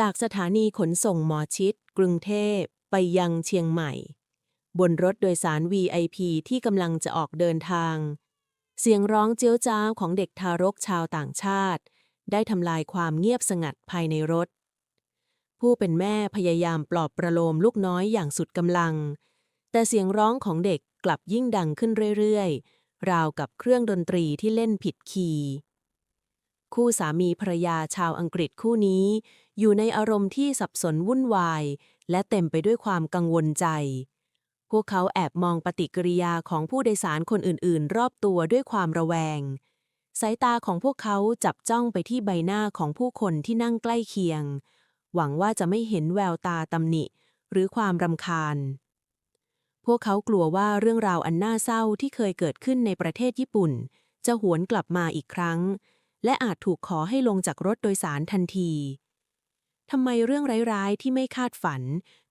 จากสถานีขนส่งหมอชิด กรุงเทพ ไปยังเชียงใหม่ บนรถโดยสาร VIP ที่กำลังจะออกเดินทาง เสียงร้องเจียวจ้าวของเด็กทารกชาวต่างชาติ ได้ทำลายความเงียบสงัดภายในรถ ผู้เป็นแม่พยายามปลอบประโลมลูกน้อยอย่างสุดกำลัง แต่เสียงร้องของเด็กกลับยิ่งดังขึ้นเรื่อยๆ ราวกับเครื่องดนตรีที่เล่นผิดคีย์คู่สามีภรรยาชาวอังกฤษคู่นี้ อยู่ในอารมณ์ที่สับสนวุ่นวาย และเต็มไปด้วยความกังวลใจ พวกเขาแอบมองปฏิกิริยาของผู้โดยสารคนอื่นๆ รอบตัวด้วยความระแวง สายตาของพวกเขาจับจ้องไปที่ใบหน้าของผู้คนที่นั่งใกล้เคียง หวังว่าจะไม่เห็นแววตาตำหนิ หรือความรำคาญ พวกเขากลัวว่าเรื่องราวอันน่าเศร้าที่เคยเกิดขึ้นในประเทศญี่ปุ่น จะหวนกลับมาอีกครั้ง และอาจถูกขอให้ลงจากรถโดยสารทันที ทำไมเรื่องร้ายๆ ที่ไม่คาดฝัน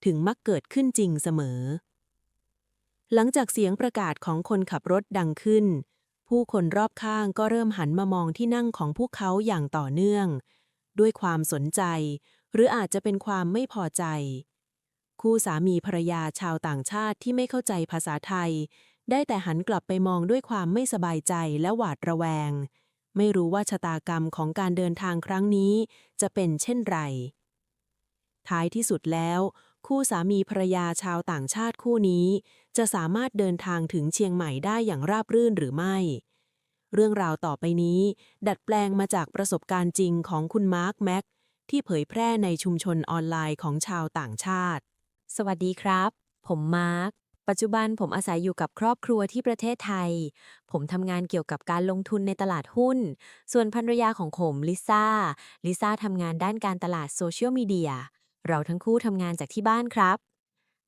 ถึงมักเกิดขึ้นจริงเสมอ หลังจากเสียงประกาศของคนขับรถดังขึ้น ผู้คนรอบข้างก็เริ่มหันมามองที่นั่งของพวกเขาอย่างต่อเนื่อง ด้วยความสนใจ หรืออาจจะเป็นความไม่พอใจ คู่สามีภรรยาชาวต่างชาติที่ไม่เข้าใจภาษาไทย ได้แต่หันกลับไปมองด้วยความไม่สบายใจและหวาดระแวง ไม่รู้ว่าชะตากรรมของการเดินทางครั้งนี้จะเป็นเช่นไร ท้ายที่สุดแล้ว คู่สามีภรรยาชาวต่างชาติคู่นี้ จะสามารถเดินทางถึงเชียงใหม่ได้อย่างราบรื่นหรือไม่ เรื่องราวต่อไปนี้ ดัดแปลงมาจากประสบการณ์จริงของคุณมาร์คแม็กที่เผยแพร่ในชุมชนออนไลน์ของชาวต่างชาติ สวัสดีครับ ผมมาร์คปัจจุบันผมอาศัยอยู่กับครอบครัวที่ประเทศไทย ผมทำงานเกี่ยวกับการลงทุนในตลาดหุ้น ส่วนภรรยาของผมลิซ่า ลิซ่าทำงานด้านการตลาดโซเชียลมีเดีย เราทั้งคู่ทำงานจากที่บ้านครับ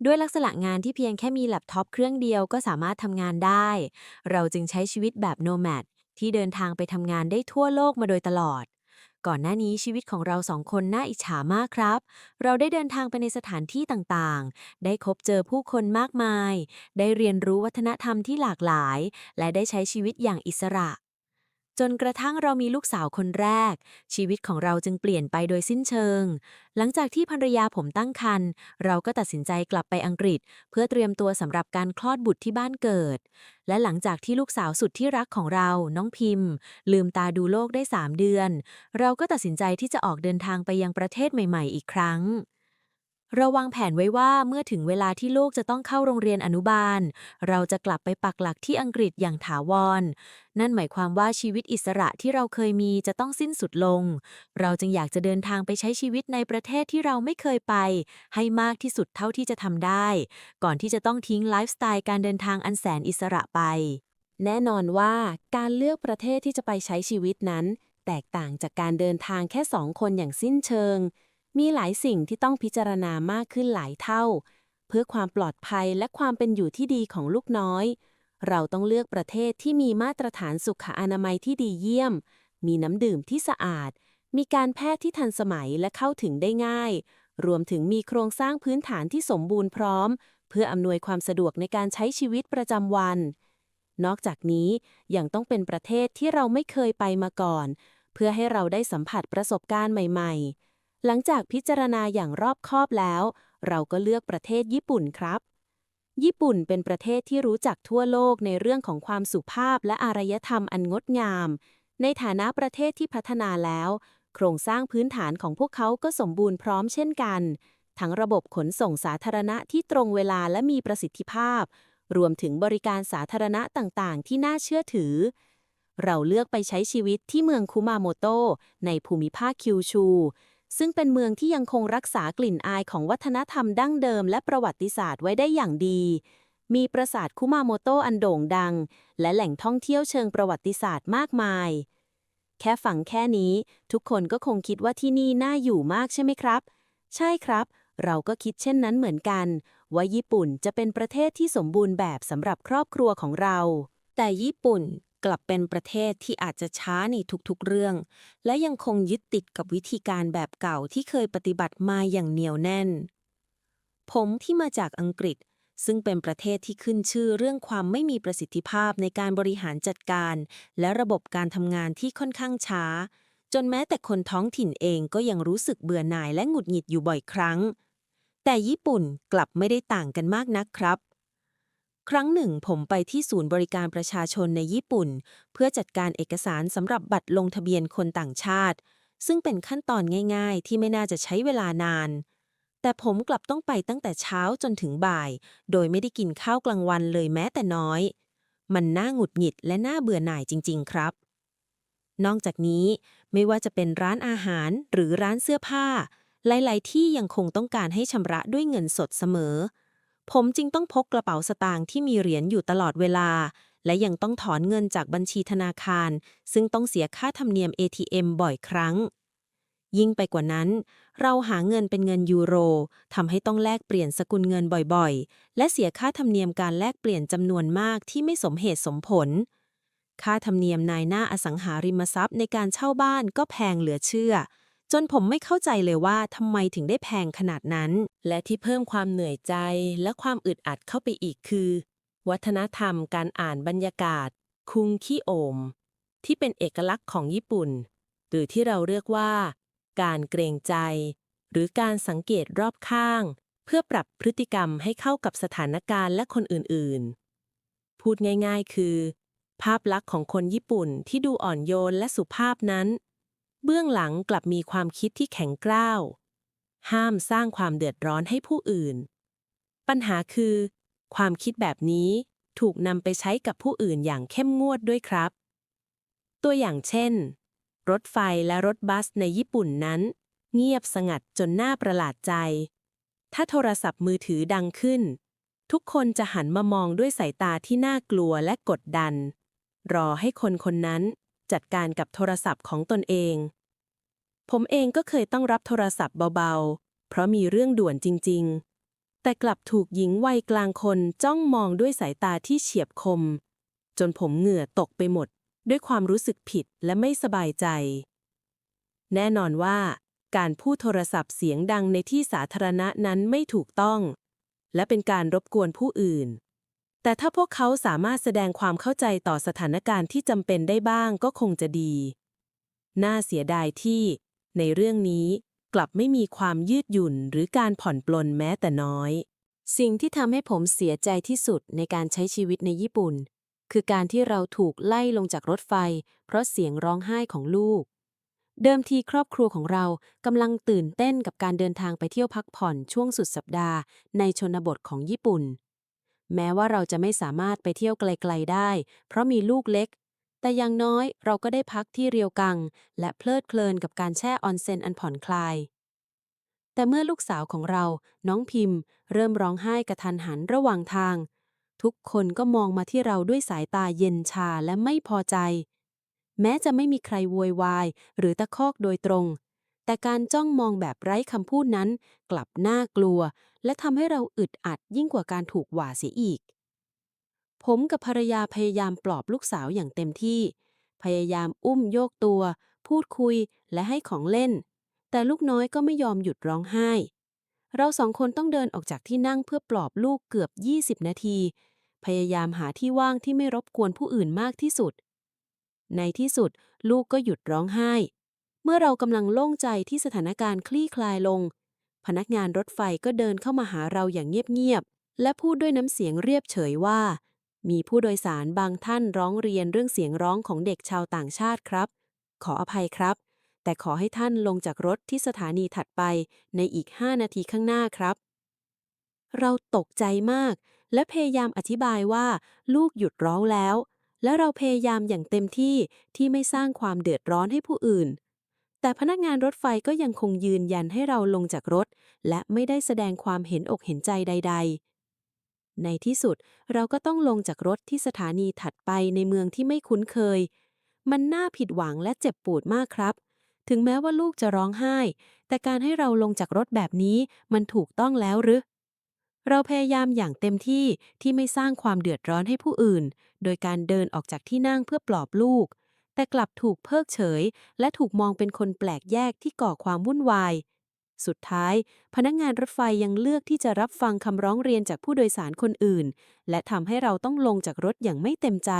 ด้วยลักษณะงานที่เพียงแค่มีแล็ปท็อปเครื่องเดียวก็สามารถทำงานได้ เราจึงใช้ชีวิตแบบโนแมดที่เดินทางไปทำงานได้ทั่วโลกมาโดยตลอด ก่อนหน้านี้ชีวิตของเราสองคนน่าอิจฉามากครับ เราได้เดินทางไปในสถานที่ต่างๆ ได้พบเจอผู้คนมากมาย ได้เรียนรู้วัฒนธรรมที่หลากหลาย และได้ใช้ชีวิตอย่างอิสระ จนกระทั่งเรามีลูกสาวคนแรก ชีวิตของเราจึงเปลี่ยนไปโดยสิ้นเชิง หลังจากที่ภรรยาผมตั้งครรภ์เราก็ตัดสินใจกลับไปอังกฤษ เพื่อเตรียมตัวสำหรับการคลอดบุตรที่บ้านเกิด และหลังจากที่ลูกสาวสุดที่รักของเรา น้องพิมพ์ ลืมตาดูโลกได้ 3 เดือน เราก็ตัดสินใจที่จะออกเดินทางไปยังประเทศใหม่ ๆ อีกครั้ง เราวางแผนไว้ว่าเมื่อถึงเวลาที่ลูกจะต้องเข้าโรงเรียนอนุบาล เราจะกลับไปปักหลักที่อังกฤษอย่างถาวร นั่นหมายความว่าชีวิตอิสระที่เราเคยมีจะต้องสิ้นสุดลง เราจึงอยากจะเดินทางไปใช้ชีวิตในประเทศที่เราไม่เคยไป ให้มากที่สุดเท่าที่จะทำได้ ก่อนที่จะต้องทิ้งไลฟ์สไตล์การเดินทางอันแสนอิสระไป แน่นอนว่าการเลือกประเทศที่จะไปใช้ชีวิตนั้น แตกต่างจากการเดินทางแค่สองคนอย่างสิ้นเชิง มีหลายสิ่งที่ต้องพิจารณามากขึ้นหลายเท่า เพื่อความปลอดภัยและความเป็นอยู่ที่ดีของลูกน้อย เราต้องเลือกประเทศที่มีมาตรฐานสุขอนามัยที่ดีเยี่ยม มีน้ำดื่มที่สะอาด มีการแพทย์ที่ทันสมัยและเข้าถึงได้ง่าย รวมถึงมีโครงสร้างพื้นฐานที่สมบูรณ์พร้อม เพื่ออำนวยความสะดวกในการใช้ชีวิตประจำวัน นอกจากนี้ยังต้องเป็นประเทศที่เราไม่เคยไปมาก่อน เพื่อให้เราได้สัมผัสประสบการณ์ใหม่ ๆ หลังจากพิจารณาอย่างรอบคอบแล้ว เราก็เลือกประเทศญี่ปุ่นครับ ญี่ปุ่นเป็นประเทศที่รู้จักทั่วโลกในเรื่องของความสุภาพและอารยธรรมอันงดงาม ในฐานะประเทศที่พัฒนาแล้ว โครงสร้างพื้นฐานของพวกเขาก็สมบูรณ์พร้อมเช่นกัน ทั้งระบบขนส่งสาธารณะที่ตรงเวลาและมีประสิทธิภาพ รวมถึงบริการสาธารณะต่างๆ ที่น่าเชื่อถือเราเลือกไปใช้ชีวิตที่เมืองคุมาโมโตะในภูมิภาคคิวชู ซึ่งเป็นเมืองที่ยังคงรักษากลิ่นอายของวัฒนธรรมดั้งเดิมและประวัติศาสตร์ไว้ได้อย่างดี มีปราสาทคุมาโมโตอันโด่งดัง และแหล่งท่องเที่ยวเชิงประวัติศาสตร์มากมาย แค่ฟังแค่นี้ ทุกคนก็คงคิดว่าที่นี่น่าอยู่มากใช่ไหมครับ ใช่ครับ เราก็คิดเช่นนั้นเหมือนกัน ว่าญี่ปุ่นจะเป็นประเทศที่สมบูรณ์แบบสำหรับครอบครัวของเรา แต่ญี่ปุ่น กลับเป็นประเทศที่อาจจะช้าในทุกๆเรื่อง และยังคงยึดติดกับวิธีการแบบเก่าที่เคยปฏิบัติมาอย่างเหนียวแน่น ผมที่มาจากอังกฤษซึ่งเป็นประเทศที่ขึ้นชื่อเรื่องความไม่มีประสิทธิภาพในการบริหารจัดการ และระบบการทำงานที่ค่อนข้างช้าจจนแม้แต่คนท้องถิ่นเองก็ยังรู้สึกเบื่อหน่ายและหงุดหงิดอยู่บ่อยครั้ง แต่ญี่ปุ่นกลับไม่ได้ต่างกันมากนักครับ ครั้งหนึ่งผมไปที่ศูนย์บริการประชาชนในญี่ปุ่น เพื่อจัดการเอกสารสำหรับบัตรลงทะเบียนคนต่างชาติ ซึ่งเป็นขั้นตอนง่าย ๆ ที่ไม่น่าจะใช้เวลานาน แต่ผมกลับต้องไปตั้งแต่เช้าจนถึงบ่าย โดยไม่ได้กินข้าวกลางวันเลยแม้แต่น้อย มันน่าหงุดหงิดและน่าเบื่อหน่ายจริง ๆ ครับ นอกจากนี้ไม่ว่าจะเป็นร้านอาหารหรือร้านเสื้อผ้า หลาย ๆ ที่ยังคงต้องการให้ชำระด้วยเงินสดเสมอ ผมจึงต้องพกกระเป๋าสตางค์ที่มีเหรียญอยู่ตลอดเวลา และยังต้องถอนเงินจากบัญชีธนาคาร ซึ่งต้องเสียค่าธรรมเนียม ATM บ่อยครั้ง ยิ่งไปกว่านั้น เราหาเงินเป็นเงินยูโรทำให้ต้องแลกเปลี่ยนสกุลเงินบ่อยๆ และเสียค่าธรรมเนียมการแลกเปลี่ยนจำนวนมากที่ไม่สมเหตุสมผล ค่าธรรมเนียมนายหน้าอสังหาริมทรัพย์ในการเช่าบ้านก็แพงเหลือเชื่อ จนผมไม่เข้าใจเลยว่าทำไมถึงได้แพงขนาดนั้น และที่เพิ่มความเหนื่อยใจและความอึดอัดเข้าไปอีกคือ วัฒนธรรมการอ่านบรรยากาศ คุงคิโอม ที่เป็นเอกลักษณ์ของญี่ปุ่น หรือที่เราเรียกว่า การเกรงใจ หรือการสังเกตรอบข้าง เพื่อปรับพฤติกรรมให้เข้ากับสถานการณ์และคนอื่นๆ พูดง่าย ๆ คือ ภาพลักษณ์ของคนญี่ปุ่นที่ดูอ่อนโยนและสุภาพนั้น เบื้องหลังกลับมีความคิดที่แข็งกร้าว ห้ามสร้างความเดือดร้อนให้ผู้อื่น ปัญหาคือ ความคิดแบบนี้ถูกนำไปใช้กับผู้อื่นอย่างเข้มงวดด้วยครับ ตัวอย่างเช่น รถไฟและรถบัสในญี่ปุ่นนั้น เงียบสงัดจนน่าประหลาดใจ ถ้าโทรศัพท์มือถือดังขึ้น ทุกคนจะหันมามองด้วยสายตาที่น่ากลัวและกดดัน รอให้คนคนนั้นจัดการกับโทรศัพท์ของตนเอง ผมเองก็เคยต้องรับโทรศัพท์เบาๆ เพราะมีเรื่องด่วนจริงๆ แต่กลับถูกหญิงวัยกลางคนจ้องมองด้วยสายตาที่เฉียบคม จนผมเหงื่อตกไปหมด ด้วยความรู้สึกผิดและไม่สบายใจ แน่นอนว่า การพูดโทรศัพท์เสียงดังในที่สาธารณะนั้นไม่ถูกต้อง และเป็นการรบกวนผู้อื่น แต่ถ้าพวกเขาสามารถแสดงความเข้าใจต่อสถานการณ์ที่จำเป็นได้บ้างก็คงจะดี น่าเสียดายที่ ในเรื่องนี้กลับไม่มีความยืดหยุ่นหรือการผ่อนปลนแม้แต่น้อย สิ่งที่ทำให้ผมเสียใจที่สุดในการใช้ชีวิตในญี่ปุ่น คือการที่เราถูกไล่ลงจากรถไฟ เพราะเสียงร้องไห้ของลูก เดิมทีครอบครัวของเรากำลังตื่นเต้นกับการเดินทางไปเที่ยวพักผ่อนช่วงสุดสัปดาห์ ในชนบทของญี่ปุ่น แม้ว่าเราจะไม่สามารถไปเที่ยวไกล ๆได้ เพราะมีลูกเล็ก แต่อย่างน้อยเราก็ได้พักที่เรียวกัง และเพลิดเพลินกับการแช่ออนเซ็นอันผ่อนคลาย แต่เมื่อลูกสาวของเรา น้องพิมพ์ เริ่มร้องไห้กระทันหันระหว่างทาง ทุกคนก็มองมาที่เราด้วยสายตาเย็นชาและไม่พอใจ แม้จะไม่มีใครโวยวาย หรือตะคอกโดยตรง แต่การจ้องมองแบบไร้คำพูดนั้น กลับน่ากลัว และทำให้เราอึดอัดยิ่งกว่าการถูกหว่าเสียอีก ผมกับภรรยาพยายามปลอบลูกสาวอย่างเต็มที่ พยายามอุ้มโยกตัว พูดคุยและให้ของเล่น แต่ลูกน้อยก็ไม่ยอมหยุดร้องไห้ เราสองคนต้องเดินออกจากที่นั่งเพื่อปลอบลูกเกือบ 20 นาที พยายามหาที่ว่างที่ไม่รบกวนผู้อื่นมากที่สุด ในที่สุดลูกก็หยุดร้องไห้ เมื่อเรากำลังโล่งใจที่สถานการณ์คลี่คลายลง พนักงานรถไฟก็เดินเข้ามาหาเราอย่างเงียบๆและพูดด้วยน้ำเสียงเรียบเฉยว่า มีผู้โดยสารบางท่านร้องเรียนเรื่องเสียงร้องของเด็กชาวต่างชาติครับ ขออภัยครับ แต่ขอให้ท่านลงจากรถที่สถานีถัดไปในอีก 5 นาทีข้างหน้าครับ เราตกใจมาก และพยายามอธิบายว่า ลูกหยุดร้องแล้ว และเราพยายามอย่างเต็มที่ที่ไม่สร้างความเดือดร้อนให้ผู้อื่น แต่พนักงานรถไฟก็ยังคงยืนยันให้เราลงจากรถ และไม่ได้แสดงความเห็นอกเห็นใจใด ๆ ในที่สุดเราก็ต้องลงจากรถที่สถานีถัดไปในเมืองที่ไม่คุ้นเคย มันน่าผิดหวังและเจ็บปวดมากครับ ถึงแม้ว่าลูกจะร้องไห้ แต่การให้เราลงจากรถแบบนี้มันถูกต้องแล้วหรือ เราพยายามอย่างเต็มที่ที่ไม่สร้างความเดือดร้อนให้ผู้อื่น โดยการเดินออกจากที่นั่งเพื่อปลอบลูก แต่กลับถูกเพิกเฉย และถูกมองเป็นคนแปลกแยกที่ก่อความวุ่นวาย สุดท้าย พนักงานรถไฟยังเลือกที่จะรับฟังคำร้องเรียนจากผู้โดยสารคนอื่น และทำให้เราต้องลงจากรถอย่างไม่เต็มใจ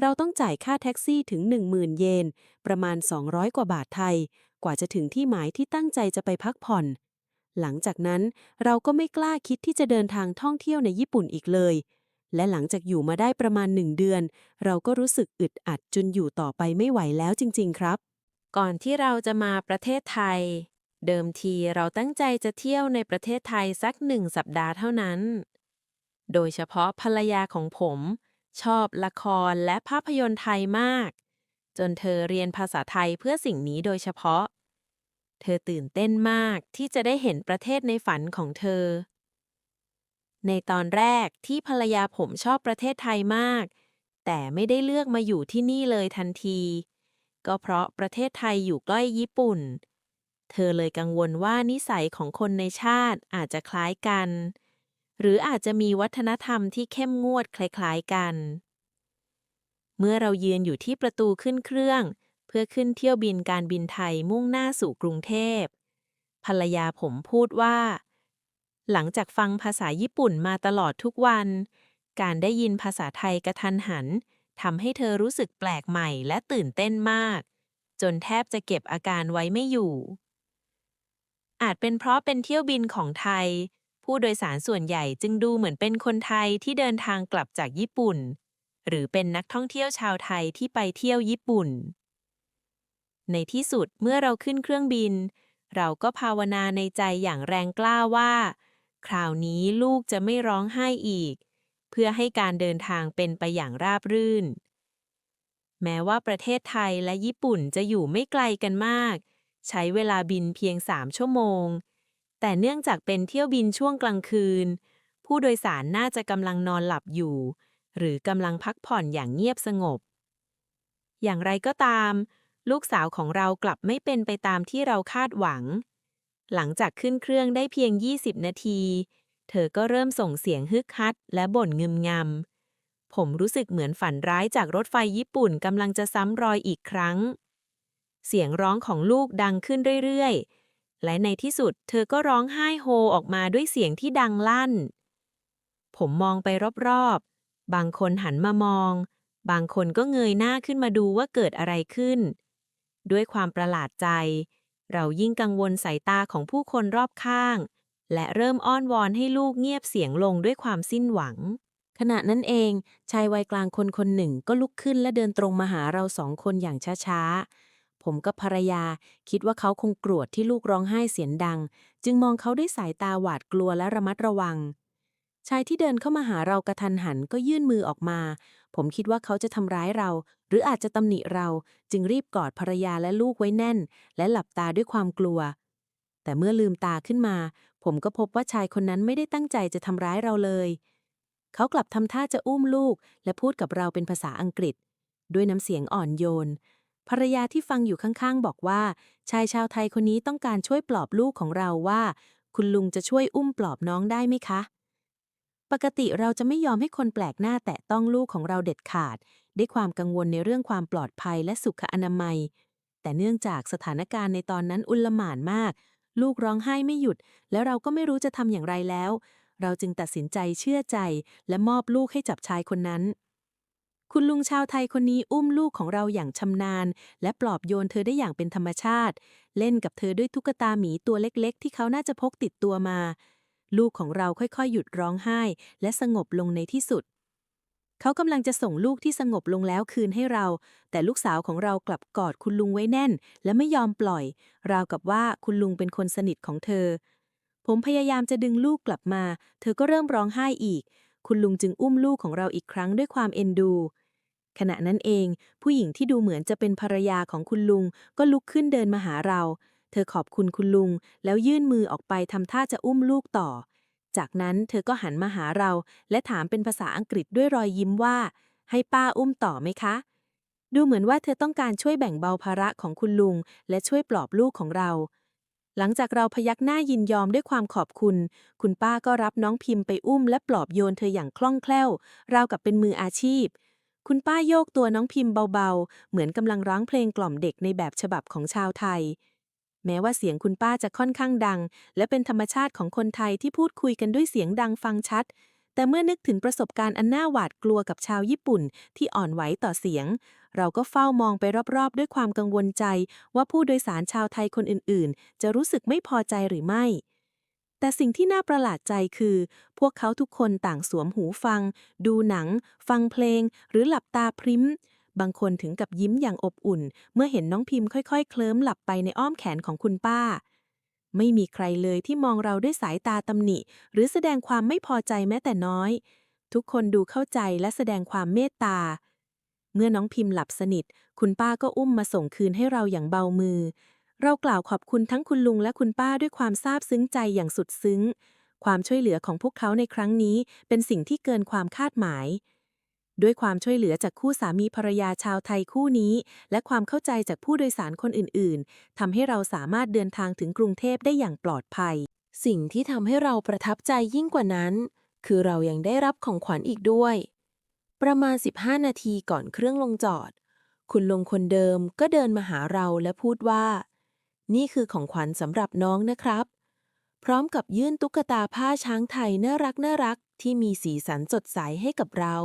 เราต้องจ่ายค่าแท็กซี่ถึง 10,000 เยน ประมาณ 200 กว่าบาทไทย กว่าจะถึงที่หมายที่ตั้งใจจะไปพักผ่อน หลังจากนั้นเราก็ไม่กล้าคิดที่จะเดินทางท่องเที่ยวในญี่ปุ่นอีกเลย และหลังจากอยู่มาได้ประมาณหนึ่งเดือน เราก็รู้สึกอึดอัดจนอยู่ต่อไปไม่ไหวแล้วจริง ๆ ครับ ก่อนที่เราจะมาประเทศไทย เดิมทีเราตั้งใจจะเที่ยวในประเทศไทยสักหนึ่งสัปดาห์เท่านั้น โดยเฉพาะภรรยาของผม ชอบละครและภาพยนตร์ไทยมาก จนเธอเรียนภาษาไทยเพื่อสิ่งนี้โดยเฉพาะ เธอตื่นเต้นมากที่จะได้เห็นประเทศในฝันของเธอ ในตอนแรกที่ภรรยาผมชอบประเทศไทยมาก แต่ไม่ได้เลือกมาอยู่ที่นี่เลยทันที ก็เพราะประเทศไทยอยู่ใกล้ญี่ปุ่น เธอเลยกังวลว่านิสัยของคนในชาติอาจจะคล้ายกัน หรืออาจจะมีวัฒนธรรมที่เข้มงวดคล้ายๆกัน เมื่อเรายืนอยู่ที่ประตูขึ้นเครื่อง เพื่อขึ้นเที่ยวบินการบินไทยมุ่งหน้าสู่กรุงเทพ ภรรยาผมพูดว่า หลังจากฟังภาษาญี่ปุ่นมาตลอดทุกวัน การได้ยินภาษาไทยกระทันหันทำให้เธอรู้สึกแปลกใหม่และตื่นเต้นมาก จนแทบจะเก็บอาการไว้ไม่อยู่ อาจเป็นเพราะเป็นเที่ยวบินของไทย ผู้โดยสารส่วนใหญ่จึงดูเหมือนเป็นคนไทยที่เดินทางกลับจากญี่ปุ่น หรือเป็นนักท่องเที่ยวชาวไทยที่ไปเที่ยวญี่ปุ่น ในที่สุดเมื่อเราขึ้นเครื่องบิน เราก็ภาวนาในใจอย่างแรงกล้าว่า คราวนี้ลูกจะไม่ร้องไห้อีก เพื่อให้การเดินทางเป็นไปอย่างราบรื่น แม้ว่าประเทศไทยและญี่ปุ่นจะอยู่ไม่ไกลกันมาก ใช้เวลาบินเพียง 3 ชั่วโมง แต่เนื่องจากเป็นเที่ยวบินช่วงกลางคืน ผู้โดยสารน่าจะกำลังนอนหลับอยู่ หรือกำลังพักผ่อนอย่างเงียบสงบ อย่างไรก็ตาม ลูกสาวของเรากลับไม่เป็นไปตามที่เราคาดหวัง หลังจากขึ้นเครื่องได้เพียง 20 นาที เธอก็เริ่มส่งเสียงฮึกฮัด และบ่นงึมงำผมรู้สึกเหมือนฝันร้ายจากรถไฟญี่ปุ่นกำลังจะซ้ำรอยอีกครั้ง เสียงร้องของลูกดังขึ้นเรื่อยๆ และในที่สุดเธอก็ร้องไห้โฮออกมาด้วยเสียงที่ดังลั่น ผมมองไปรอบๆ บางคนหันมามอง บางคนก็เงยหน้าขึ้นมาดูว่าเกิดอะไรขึ้น ด้วยความประหลาดใจ เรายิ่งกังวลสายตาของผู้คนรอบข้าง และเริ่มอ้อนวอนให้ลูกเงียบเสียงลงด้วยความสิ้นหวังขณะนั้นเอง ชายวัยกลางคนคนหนึ่งก็ลุกขึ้นและเดินตรงมาหาเราสองคนอย่างช้าๆ ผมกับภรรยา คิดว่าเขาคงโกรธที่ลูกร้องไห้เสียงดัง จึงมองเขาด้วยสายตาหวาดกลัวและระมัดระวัง ชายที่เดินเข้ามาหาเรากระทันหันก็ยื่นมือออกมา ผมคิดว่าเขาจะทำร้ายเรา หรืออาจจะตำหนิเรา จึงรีบกอดภรรยาและลูกไว้แน่น และหลับตาด้วยความกลัว แต่เมื่อลืมตาขึ้นมา ผมก็พบว่าชายคนนั้นไม่ได้ตั้งใจจะทำร้ายเราเลยเขากลับทำท่าจะอุ้มลูก และพูดกับเราเป็นภาษาอังกฤษ ด้วยน้ำเสียงอ่อนโยน ภรรยาที่ฟังอยู่ข้างๆ บอกว่า ชายชาวไทยคนนี้ต้องการช่วยปลอบลูกของเราว่า คุณลุงจะช่วยอุ้มปลอบน้องได้ไหมคะ ปกติเราจะไม่ยอมให้คนแปลกหน้าแตะต้องลูกของเราเด็ดขาด ด้วยความกังวลในเรื่องความปลอดภัยและสุขอนามัย แต่เนื่องจากสถานการณ์ในตอนนั้นอุลหม่านมาก ลูกร้องไห้ไม่หยุด แล้วเราก็ไม่รู้จะทำอย่างไรแล้ว เราจึงตัดสินใจเชื่อใจ และมอบลูกให้จับชายคนนั้น คุณลุงชาวไทยคนนี้อุ้มลูกของเราอย่างชำนาญ และปลอบโยนเธอได้อย่างเป็นธรรมชาติ เล่นกับเธอด้วยตุ๊กตาหมีตัวเล็กๆ ที่เขาน่าจะพกติดตัวมา ลูกของเราค่อยๆ หยุดร้องไห้ และสงบลงในที่สุด เขากำลังจะส่งลูกที่สงบลงแล้วคืนให้เรา แต่ลูกสาวของเรากลับกอดคุณลุงไว้แน่น และไม่ยอมปล่อย ราวกับว่าคุณลุงเป็นคนสนิทของเธอ ผมพยายามจะดึงลูกกลับมา เธอก็เริ่มร้องไห้อีกคุณลุงจึงอุ้มลูกของเราอีกครั้งด้วยความเอ็นดู ขณะนั้นเอง ผู้หญิงที่ดูเหมือนจะเป็นภรรยาของคุณลุง ก็ลุกขึ้นเดินมาหาเรา เธอขอบคุณคุณลุง แล้วยื่นมือออกไปทำท่าจะอุ้มลูกต่อ จากนั้นเธอก็หันมาหาเรา และถามเป็นภาษาอังกฤษด้วยรอยยิ้มว่า ให้ป้าอุ้มต่อไหมคะ ดูเหมือนว่าเธอต้องการช่วยแบ่งเบาภาระของคุณลุง และช่วยปลอบลูกของเรา หลังจากเราพยักหน้ายินยอมด้วยความขอบคุณ คุณป้าก็รับน้องพิมพ์ไปอุ้มและปลอบโยนเธออย่างคล่องแคล่ว ราวกับเป็นมืออาชีพ คุณป้าโยกตัวน้องพิมพ์เบาๆ เหมือนกำลังร้องเพลงกล่อมเด็กในแบบฉบับของชาวไทย แม้ว่าเสียงคุณป้าจะค่อนข้างดัง และเป็นธรรมชาติของคนไทยที่พูดคุยกันด้วยเสียงดังฟังชัด แต่เมื่อนึกถึงประสบการณ์อันน่าหวาดกลัวกับชาวญี่ปุ่นที่อ่อนไหวต่อเสียง เราก็เฝ้ามองไปรอบๆ ด้วยความกังวลใจ ว่าผู้โดยสารชาวไทยคนอื่นๆ จะรู้สึกไม่พอใจหรือไม่ แต่สิ่งที่น่าประหลาดใจคือ พวกเขาทุกคนต่างสวมหูฟัง ดูหนัง ฟังเพลง หรือหลับตาพริ้ม บางคนถึงกับยิ้มอย่างอบอุ่น เมื่อเห็นน้องพิมพ์ค่อยๆ เคลิ้มหลับไปในอ้อมแขนของคุณป้า ไม่มีใครเลยที่มองเราด้วยสายตาตำหนิ หรือแสดงความไม่พอใจแม้แต่น้อย ทุกคนดูเข้าใจและแสดงความเมตตา เมื่อน้องพิมพ์หลับสนิท คุณป้าก็อุ้มมาส่งคืนให้เราอย่างเบามือ เรากล่าวขอบคุณทั้งคุณลุงและคุณป้าด้วยความซาบซึ้งใจอย่างสุดซึ้ง ความช่วยเหลือของพวกเขาในครั้งนี้เป็นสิ่งที่เกินความคาดหมาย ด้วยความช่วยเหลือจากคู่สามีภรรยาชาวไทยคู่นี้ และความเข้าใจจากผู้โดยสารคนอื่น ๆทำให้เราสามารถเดินทางถึงกรุงเทพได้อย่างปลอดภัย สิ่งที่ทำให้เราประทับใจยิ่งกว่านั้น คือเรายังได้รับของขวัญอีกด้วย ประมาณ 15 นาทีก่อนเครื่องลงจอด คุณลุงคนเดิมก็เดินมาหาเราและพูดว่า นี่คือของขวัญสำหรับน้องนะครับ พร้อมกับยื่นตุ๊กตาผ้าช้างไทยน่ารักน่ารักที่มีสีสันสดใสให้กับเรา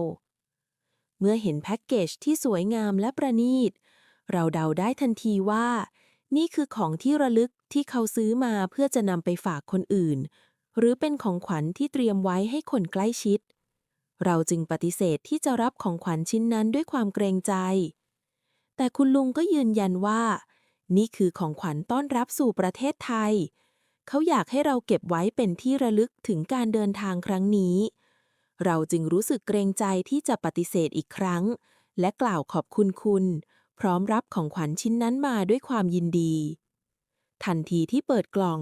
เมื่อเห็นแพ็กเกจที่สวยงามและประณีต เราเดาได้ทันทีว่า นี่คือของที่ระลึกที่เขาซื้อมาเพื่อจะนำไปฝากคนอื่น หรือเป็นของขวัญที่เตรียมไว้ให้คนใกล้ชิด เราจึงปฏิเสธที่จะรับของขวัญชิ้นนั้นด้วยความเกรงใจ แต่คุณลุงก็ยืนยันว่า นี่คือของขวัญต้อนรับสู่ประเทศไทย เขาอยากให้เราเก็บไว้เป็นที่ระลึกถึงการเดินทางครั้งนี้ เราจึงรู้สึกเกรงใจที่จะปฏิเสธอีกครั้ง และกล่าวขอบคุณคุณ พร้อมรับของขวัญชิ้นนั้นมาด้วยความยินดี ทันทีที่เปิดกล่อง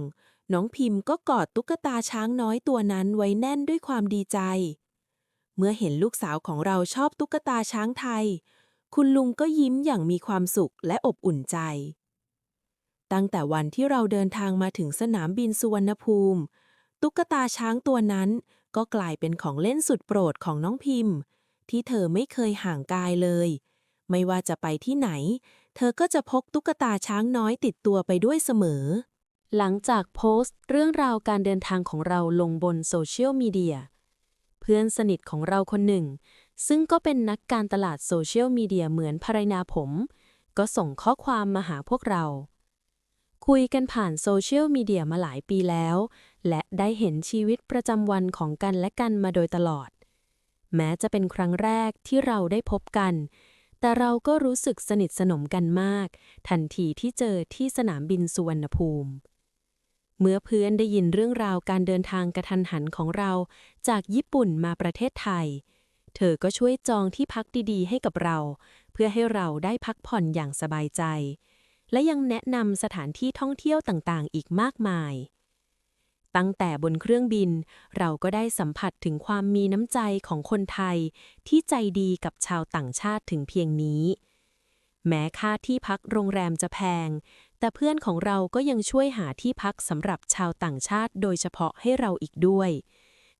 น้องพิมพ์ก็กอดตุ๊กตาช้างน้อยตัวนั้นไว้แน่นด้วยความดีใจ เมื่อเห็นลูกสาวของเราชอบตุ๊กตาช้างไทย คุณลุงก็ยิ้มอย่างมีความสุขและอบอุ่นใจ ตั้งแต่วันที่เราเดินทางมาถึงสนามบินสุวรรณภูมิ ตุ๊กตาช้างตัวนั้นก็กลายเป็นของเล่นสุดโปรดของน้องพิมพ์ ที่เธอไม่เคยห่างกายเลย ไม่ว่าจะไปที่ไหน เธอก็จะพกตุ๊กตาช้างน้อยติดตัวไปด้วยเสมอ หลังจากโพสต์เรื่องราวการเดินทางของเราลงบนโซเชียลมีเดียเพื่อนสนิทของเราคนหนึ่ง ซึ่งก็เป็นนักการตลาดโซเชียลมีเดียเหมือนภรรยาผม ก็ส่งข้อความมาหาพวกเรา คุยกันผ่านโซเชียลมีเดียมาหลายปีแล้ว และได้เห็นชีวิตประจำวันของกันและกันมาโดยตลอด แม้จะเป็นครั้งแรกที่เราได้พบกัน แต่เราก็รู้สึกสนิทสนมกันมาก ทันทีที่เจอที่สนามบินสุวรรณภูมิ เมื่อเพื่อนได้ยินเรื่องราวการเดินทางกระทันหันของเรา จากญี่ปุ่นมาประเทศไทย เธอก็ช่วยจองที่พักดีๆ ให้กับเรา เพื่อให้เราได้พักผ่อนอย่างสบายใจ และยังแนะนำสถานที่ท่องเที่ยวต่างๆ อีกมากมาย ตั้งแต่บนเครื่องบิน เราก็ได้สัมผัสถึงความมีน้ำใจของคนไทย ที่ใจดีกับชาวต่างชาติถึงเพียงนี้ แม้ค่าที่พักโรงแรมจะแพง แต่เพื่อนของเราก็ยังช่วยหาที่พักสำหรับชาวต่างชาติ โดยเฉพาะให้เราอีกด้วย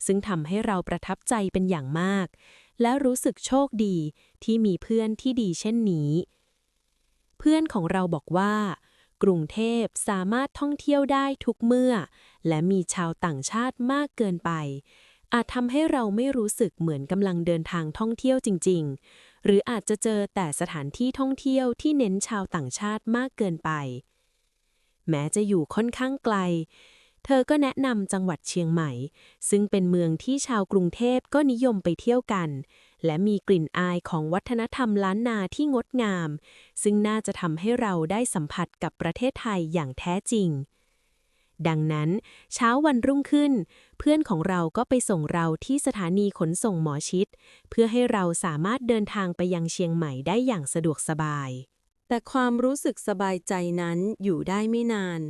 ซึ่งทำให้เราประทับใจเป็นอย่างมาก และรู้สึกโชคดีที่มีเพื่อนที่ดีเช่นนี้ เพื่อนของเราบอกว่า กรุงเทพสามารถท่องเที่ยวได้ทุกเมื่อ และมีชาวต่างชาติมากเกินไป อาจทำให้เราไม่รู้สึกเหมือนกำลังเดินทางท่องเที่ยวจริง ๆ หรืออาจจะเจอแต่สถานที่ท่องเที่ยวที่เน้นชาวต่างชาติมากเกินไป แม้จะอยู่ค่อนข้างไกลเธอก็แนะนำจังหวัดเชียงใหม่ ซึ่งเป็นเมืองที่ชาวกรุงเทพก็นิยมไปเที่ยวกัน และมีกลิ่นอายของวัฒนธรรมล้านนาที่งดงาม ซึ่งน่าจะทำให้เราได้สัมผัสกับประเทศไทยอย่างแท้จริง ดังนั้น เช้าวันรุ่งขึ้น เพื่อนของเราก็ไปส่งเราที่สถานีขนส่งหมอชิด เพื่อให้เราสามารถเดินทางไปยังเชียงใหม่ได้อย่างสะดวกสบาย แต่ความรู้สึกสบายใจนั้นอยู่ได้ไม่นาน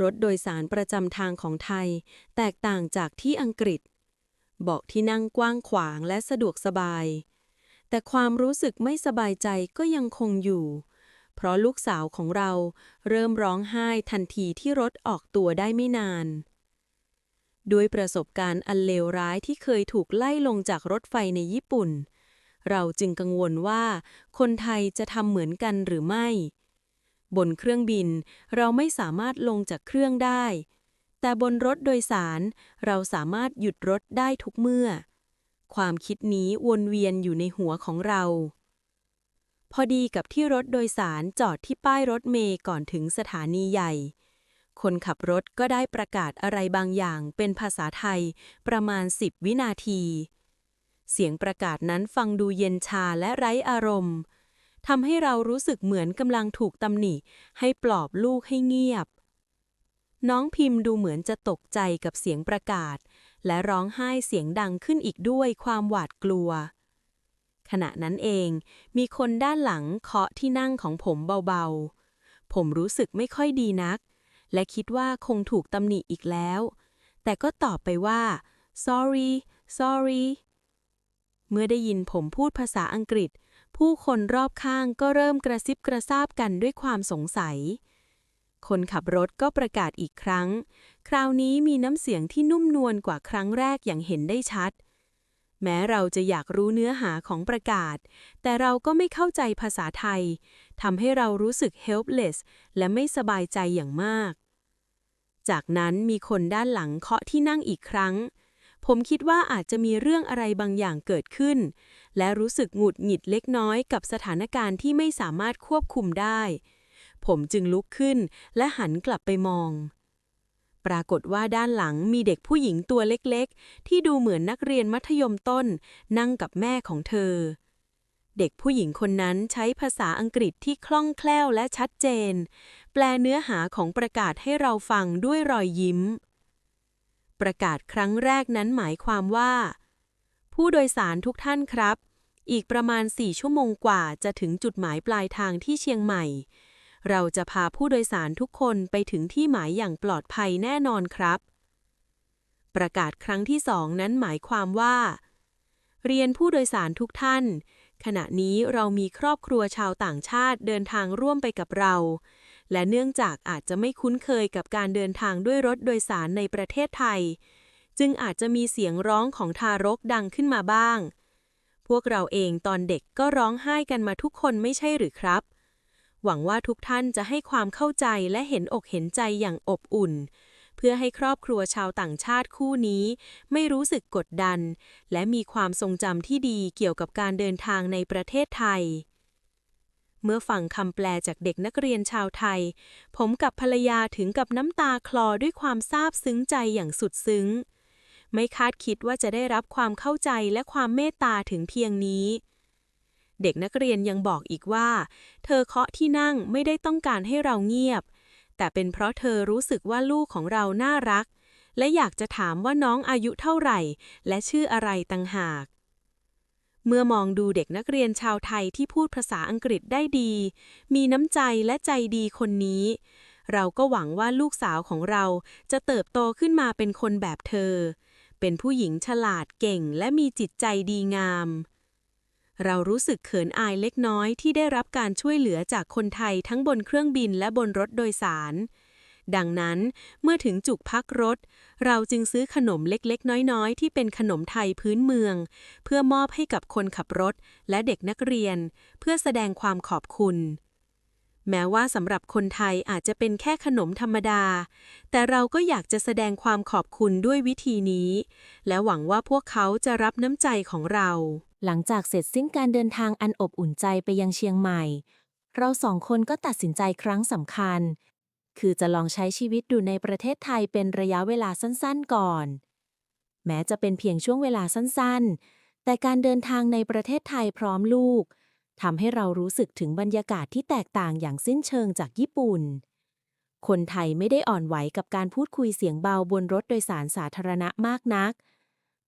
รถโดยสารประจำทางของไทย แตกต่างจากที่อังกฤษ เบอกที่นั่งกว้างขวางและสะดวกสบาย แต่ความรู้สึกไม่สบายใจก็ยังคงอยู่ เพราะลูกสาวของเราเริ่มร้องไห้ทันทีที่รถออกตัวได้ไม่นาน ด้วยประสบการณ์อันเลวร้ายที่เคยถูกไล่ลงจากรถไฟในญี่ปุ่น เราจึงกังวลว่า คนไทยจะทำเหมือนกันหรือไม่ บนเครื่องบินเราไม่สามารถลงจากเครื่องได้ แต่บนรถโดยสารเราสามารถหยุดรถได้ทุกเมื่อ ความคิดนี้วนเวียนอยู่ในหัวของเรา พอดีกับที่รถโดยสารจอดที่ป้ายรถเมย์ก่อนถึงสถานีใหญ่ คนขับรถก็ได้ประกาศอะไรบางอย่างเป็นภาษาไทยประมาณ10วินาที เสียงประกาศนั้นฟังดูเย็นชาและไร้อารมณ์ทำให้เรารู้สึกเหมือนกำลังถูกตำหนิให้ปลอบลูกให้เงียบ น้องพิมพ์ดูเหมือนจะตกใจกับเสียงประกาศ และร้องไห้เสียงดังขึ้นอีกด้วยความหวาดกลัว ขณะนั้นเอง มีคนด้านหลังเคาะที่นั่งของผมเบาๆ ผมรู้สึกไม่ค่อยดีนัก และคิดว่าคงถูกตำหนิอีกแล้ว แต่ก็ตอบไปว่า sorry sorry เมื่อได้ยินผมพูดภาษาอังกฤษ ผู้คนรอบข้างก็เริ่มกระซิบกระซาบกันด้วยความสงสัย คนขับรถก็ประกาศอีกครั้ง คราวนี้มีน้ำเสียงที่นุ่มนวลกว่าครั้งแรกอย่างเห็นได้ชัด แม้เราจะอยากรู้เนื้อหาของประกาศ แต่เราก็ไม่เข้าใจภาษาไทย ทำให้เรารู้สึก helpless และไม่สบายใจอย่างมาก จากนั้นมีคนด้านหลังเคาะที่นั่งอีกครั้ง ผมคิดว่าอาจจะมีเรื่องอะไรบางอย่างเกิดขึ้น และรู้สึกหงุดหงิดเล็กน้อยกับสถานการณ์ที่ไม่สามารถควบคุมได้ ผมจึงลุกขึ้นและหันกลับไปมอง ปรากฏว่าด้านหลังมีเด็กผู้หญิงตัวเล็กๆ ที่ดูเหมือนนักเรียนมัธยมต้น นั่งกับแม่ของเธอ เด็กผู้หญิงคนนั้นใช้ภาษาอังกฤษที่คล่องแคล่วและชัดเจน แปลเนื้อหาของประกาศให้เราฟังด้วยรอยยิ้ม ประกาศครั้งแรกนั้นหมายความว่า ผู้โดยสารทุกท่านครับอีกประมาณ4ชั่วโมงกว่าจะถึงจุดหมายปลายทางที่เชียงใหม่ เราจะพาผู้โดยสารทุกคนไปถึงที่หมายอย่างปลอดภัยแน่นอนครับ ประกาศครั้งที่สองนั้นหมายความว่า เรียนผู้โดยสารทุกท่าน ขณะนี้เรามีครอบครัวชาวต่างชาติเดินทางร่วมไปกับเรา และเนื่องจากอาจจะไม่คุ้นเคยกับการเดินทางด้วยรถโดยสารในประเทศไทย จึงอาจจะมีเสียงร้องของทารกดังขึ้นมาบ้างพวกเราเองตอนเด็กก็ร้องไห้กันมาทุกคนไม่ใช่หรือครับ หวังว่าทุกท่านจะให้ความเข้าใจและเห็นอกเห็นใจอย่างอบอุ่น เพื่อให้ครอบครัวชาวต่างชาติคู่นี้ ไม่รู้สึกกดดัน และมีความทรงจำที่ดีเกี่ยวกับการเดินทางในประเทศไทยเมื่อฟังคำแปลจากเด็กนักเรียนชาวไทย ผมกับภรรยาถึงกับน้ำตาคลอด้วยความซาบซึ้งใจอย่างสุดซึ้ง ไม่คาดคิดว่าจะได้รับความเข้าใจและความเมตตาถึงเพียงนี้ เด็กนักเรียนยังบอกอีกว่า เธอเคาะที่นั่งไม่ได้ต้องการให้เราเงียบ แต่เป็นเพราะเธอรู้สึกว่าลูกของเราน่ารัก และอยากจะถามว่าน้องอายุเท่าไหร่ และชื่ออะไรต่างหาก เมื่อมองดูเด็กนักเรียนชาวไทยที่พูดภาษาอังกฤษได้ดี มีน้ำใจและใจดีคนนี้ เราก็หวังว่าลูกสาวของเราจะเติบโตขึ้นมาเป็นคนแบบเธอ เป็นผู้หญิงฉลาดเก่งและมีจิตใจดีงาม เรารู้สึกเขินอายเล็กน้อยที่ได้รับการช่วยเหลือจากคนไทยทั้งบนเครื่องบินและบนรถโดยสาร ดังนั้นเมื่อถึงจุกพักรถ เราจึงซื้อขนมเล็กๆ น้อยๆ ที่เป็นขนมไทยพื้นเมือง เพื่อมอบให้กับคนขับรถและเด็กนักเรียน เพื่อแสดงความขอบคุณแม้ว่าสำหรับคนไทยอาจจะเป็นแค่ขนมธรรมดา แต่เราก็อยากจะแสดงความขอบคุณด้วยวิธีนี้ และหวังว่าพวกเขาจะรับน้ำใจของเรา หลังจากเสร็จสิ้นการเดินทางอันอบอุ่นใจไปยังเชียงใหม่ เราสองคนก็ตัดสินใจครั้งสำคัญ คือจะลองใช้ชีวิตดูในประเทศไทยเป็นระยะเวลาสั้นๆก่อน แม้จะเป็นเพียงช่วงเวลาสั้นๆ แต่การเดินทางในประเทศไทยพร้อมลูกทำให้เรารู้สึกถึงบรรยากาศที่แตกต่างอย่างสิ้นเชิงจากญี่ปุ่น คนไทยไม่ได้อ่อนไหวกับการพูดคุยเสียงเบาบนรถโดยสารสาธารณะมากนัก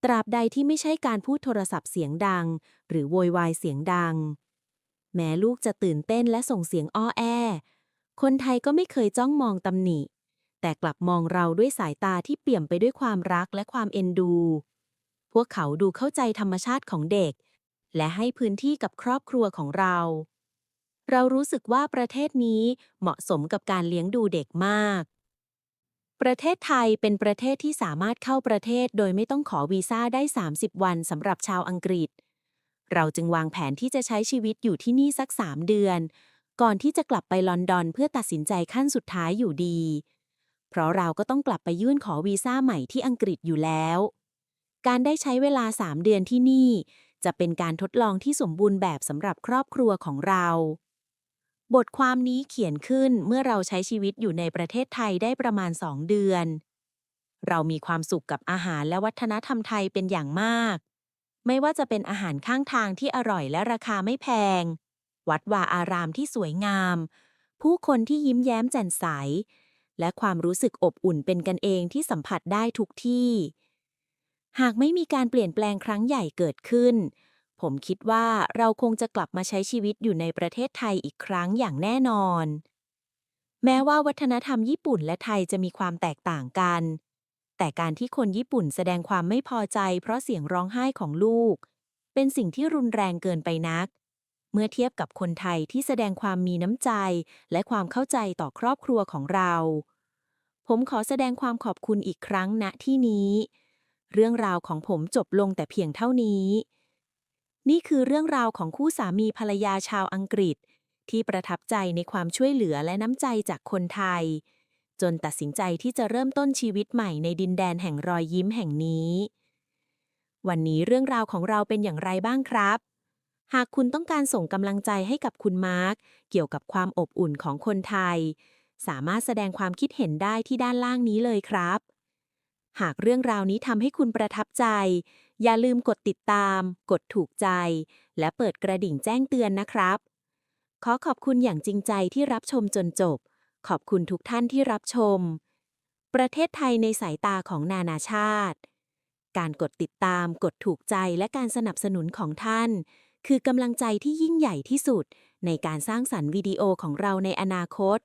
ตราบใดที่ไม่ใช่การพูดโทรศัพท์เสียงดัง หรือโวยวายเสียงดัง แม้ลูกจะตื่นเต้นและส่งเสียงอ้อแอ คนไทยก็ไม่เคยจ้องมองตำหนิ แต่กลับมองเราด้วยสายตาที่เปี่ยมไปด้วยความรักและความเอ็นดู พวกเขาดูเข้าใจธรรมชาติของเด็ก และให้พื้นที่กับครอบครัวของเรา เรารู้สึกว่าประเทศนี้เหมาะสมกับการเลี้ยงดูเด็กมาก ประเทศไทยเป็นประเทศที่สามารถเข้าประเทศโดยไม่ต้องขอวีซ่าได้ 30 วันสำหรับชาวอังกฤษ เราจึงวางแผนที่จะใช้ชีวิตอยู่ที่นี่สัก 3 เดือน ก่อนที่จะกลับไปลอนดอนเพื่อตัดสินใจขั้นสุดท้ายอยู่ดี เพราะเราก็ต้องกลับไปยื่นขอวีซ่าใหม่ที่อังกฤษอยู่แล้ว การได้ใช้เวลา 3 เดือนที่นี่ จะเป็นการทดลองที่สมบูรณ์แบบสำหรับครอบครัวของเรา บทความนี้เขียนขึ้นเมื่อเราใช้ชีวิตอยู่ในประเทศไทยได้ประมาณ 2 เดือน เรามีความสุขกับอาหารและวัฒนธรรมไทยเป็นอย่างมาก ไม่ว่าจะเป็นอาหารข้างทางที่อร่อยและราคาไม่แพง วัดวาอารามที่สวยงาม ผู้คนที่ยิ้มแย้มแจ่มใส และความรู้สึกอบอุ่นเป็นกันเองที่สัมผัสได้ทุกที่ หากไม่มีการเปลี่ยนแปลงครั้งใหญ่เกิดขึ้น ผมคิดว่าเราคงจะกลับมาใช้ชีวิตอยู่ในประเทศไทยอีกครั้งอย่างแน่นอน แม้ว่าวัฒนธรรมญี่ปุ่นและไทยจะมีความแตกต่างกัน แต่การที่คนญี่ปุ่นแสดงความไม่พอใจเพราะเสียงร้องไห้ของลูก เป็นสิ่งที่รุนแรงเกินไปนัก เมื่อเทียบกับคนไทยที่แสดงความมีน้ำใจ และความเข้าใจต่อครอบครัวของเรา ผมขอแสดงความขอบคุณอีกครั้งณที่นี้ เรื่องราวของผมจบลงแต่เพียงเท่านี้ นี่คือเรื่องราวของคู่สามีภรรยาชาวอังกฤษ ที่ประทับใจในความช่วยเหลือและน้ำใจจากคนไทย จนตัดสินใจที่จะเริ่มต้นชีวิตใหม่ในดินแดนแห่งรอยยิ้มแห่งนี้ วันนี้เรื่องราวของเราเป็นอย่างไรบ้างครับ หากคุณต้องการส่งกำลังใจให้กับคุณมาร์คเกี่ยวกับความอบอุ่นของคนไทย สามารถแสดงความคิดเห็นได้ที่ด้านล่างนี้เลยครับ หากเรื่องราวนี้ทำให้คุณประทับใจ อย่าลืมกดติดตาม กดถูกใจ และเปิดกระดิ่งแจ้งเตือนนะครับ ขอขอบคุณอย่างจริงใจที่รับชมจนจบ ขอบคุณทุกท่านที่รับชม ประเทศไทยในสายตาของนานาชาติ การกดติดตาม กดถูกใจและการสนับสนุนของท่าน คือกำลังใจที่ยิ่งใหญ่ที่สุด ในการสร้างสรรค์วิดีโอของเราในอนาคต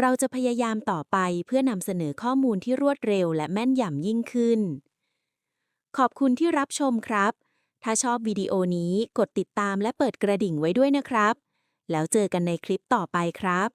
เราจะพยายามต่อไปเพื่อนำเสนอข้อมูลที่รวดเร็วและแม่นยำยิ่งขึ้น ขอบคุณที่รับชมครับ ถ้าชอบวิดีโอนี้กดติดตามและเปิดกระดิ่งไว้ด้วยนะครับ แล้วเจอกันในคลิปต่อไปครับ